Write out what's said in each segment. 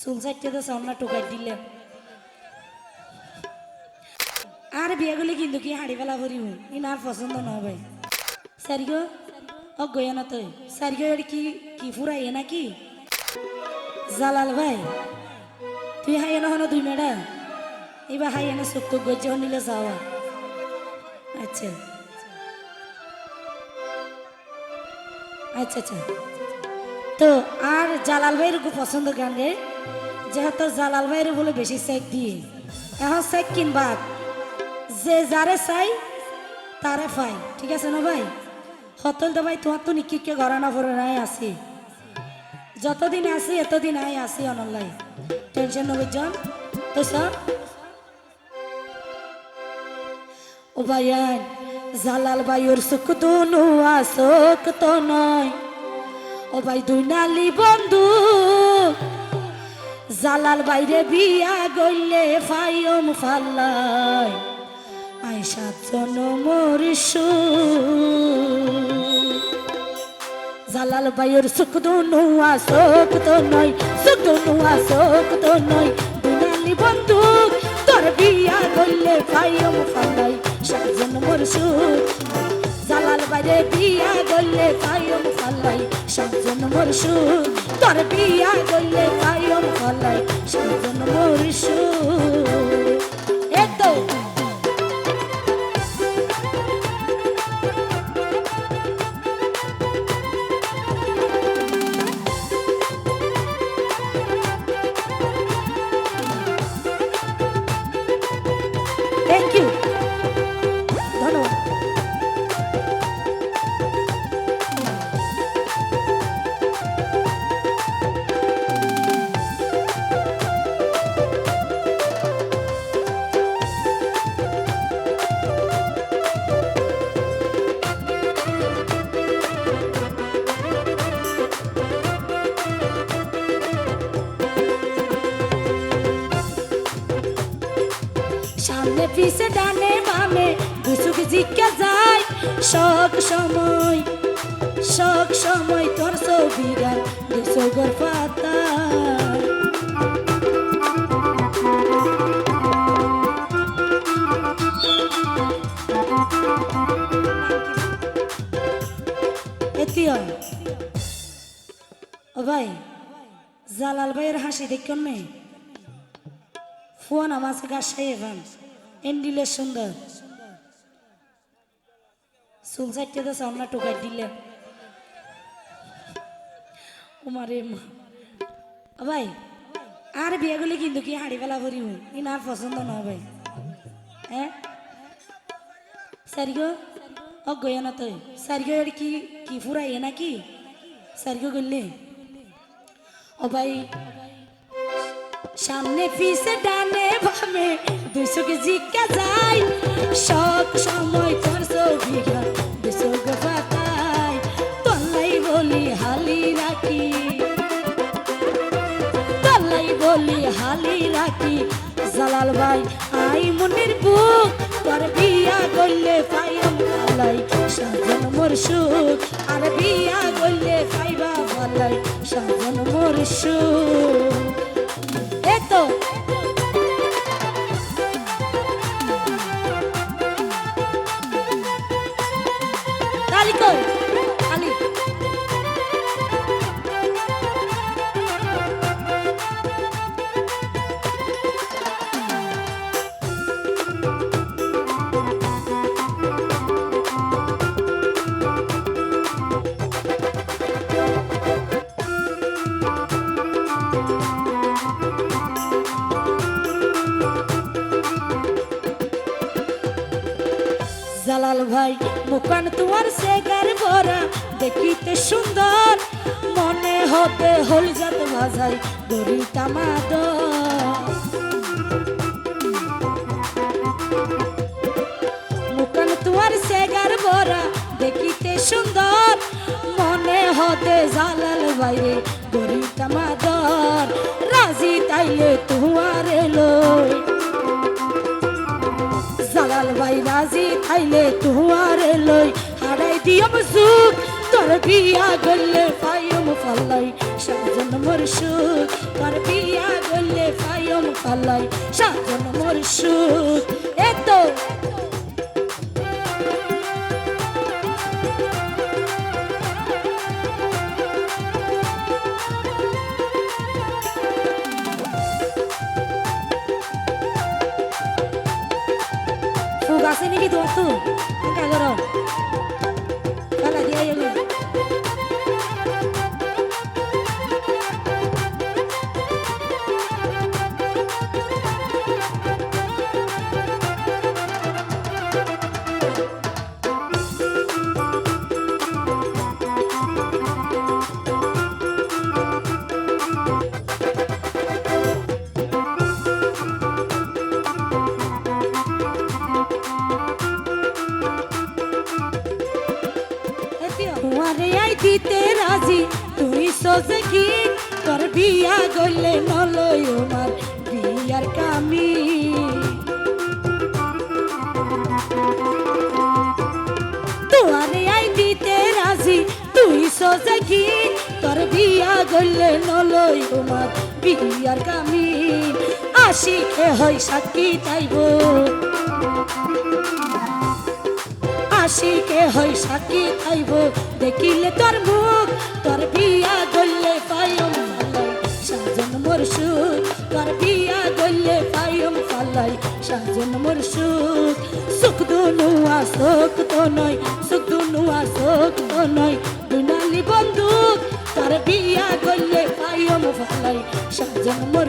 চুল চাইতে তো সামনা টোকাই দিলে। আর বিয়ে করলে কিন্তু কি হাড়ি ফেলা করিব ইনার পছন্দ ন ভাই। সারিগো ও গয়া না তুই। সারিগো কি কি ফুরাই নাকি? জালাল ভাই, তুই হাই না হনো দুই মেডা এবার হাই এনে তো গজ্জে নিলে যাওয়া। আচ্ছা। আচ্ছা আচ্ছা। তো আর জালাল ভাইয়ের খুব পছন্দ গান রে? যেহেতু জালাল ভাইয়ের বলে বেশি সাইক দিয়ে। এখন সাইক কিনবা যে যারে চাই, তারে পাই ঠিক আছে না ভাই? হতল তো ভাই, তোমার তো নিকিকে গড়ানা ভরে নাই আছি। যতদিন আছি, এতদিন আই আছি অনলাই টেনশন নবে জন। তো স্যার? ও ভাইয়ান জালাল ভাইয়ের সুখ তো নুয়া শোক তো নয়। ও ভাই, দুই নালি বন্ধু। জালাল বাইরে বিয়া গইলে ফাইম ফাল্লাই। আই সাতজন মরিসু। জালাল বাইয়ের সুখ তো নুয়া শোক তো নয় সুখ তো নুয়া শোক তো নয়। দুই নালি বন্ধু, তোর বিয়া গইলে ফাইম ফাল্লাই সাতজন মরিসু। জালাল বাইরে বিয়া গইলে কায়ম ফালাই সাতজন মরসু। তোর বিয়া গইলে ফালাই সাতজন মরসু সামনে পিছে ডানে বামে দুসুক জিজ্ঞা যায় সব সময় সব সময় তোর ছবি গান দুসগর পাতা। ভাই, জালাল ভাইয়ের হাসি দেখুন মেয়ে ফোন আমাকে গাছাই এভান এন্ডিলে সুন্দর। চাইতে তো সামনা টোকাই দিলে। উমারে ভাই, আর বিয়ে করলে কিন্তু কি হাড়ি ফেলা করিব? ইনার পছন্দ ন, ভাই। হ্যাঁ সারিগো ও গয়া না তুই। সারিগো কি কি ফুরাই নাকি? সারিগো করলে ও ভাই সামনে পিছে ডানে বামে দুশোকে জিজ্ঞা যায় সব সময় তোর ছবি দুশোকে পাতায়। তল্লাই বলি হালি রাখি। তল্লাই বলি হালি রাখি। জালাল ভাই, আই মনের বুক, তোর বিয়া করলে পাইম ভালাই সাজন মোর সুখ, আর বিয়া করলে পাইবা ভালাই সাজন মোর সুখ। এতো জালাল ভাই, মুকান তোমার সেগার ভরা দেখিতে সুন্দর। মনে হতে হল যাত ভাজাই মুকান তোমার সেগার ভরা দেখিতে সুন্দর। মনে হতে জালাল বাইরে দড়ি তামাদর রাজি তাইলে তোমার লই জালাল ভাই রাজি খাইলে তুয়ার লই। হারাই দিয়ম সুখ, তোর বিয়া গলে পাইম ফাল্লাই সাজন মোর সুখ, তোর বিয়া ফালাই। সাজন মোর সুখ এতো ফুগ আছে নাকি তোমার তো? কোনটা করো কালা দিয়া দিতে রাজি, তুই সোজে কি তোর বিয়া গলে নলয় আমার বিয়ার কামি। তোমারে আই দিতে রাজি, তুই সোজে কি তোর বিয়া গলে নলয় আমার বিয়ার কামি। আশিকে হয় সাক্ষী চাইব আশিকে হই সাক্ষী আইব দেখিলে তোর মুখ, তোর বিয়া গল্লে পায়ম ফালাই সাজন মোর সুখ তোর বিয়া গল্লে পায়ম ফালাই সাজন মোর সুখ দুনুয়া সুখ তো নয়, সুখ দুনুয়া সুখ তো নয়। দুনালি বন্দুক তোর বিয়া গল্লে পায়ম ফালাই সাজন মোর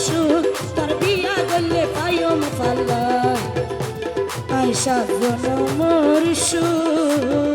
সাজন মোর সুখ তোর বিয়া গল্লে পায়ম ফালাই আই সাজন মোর সুখ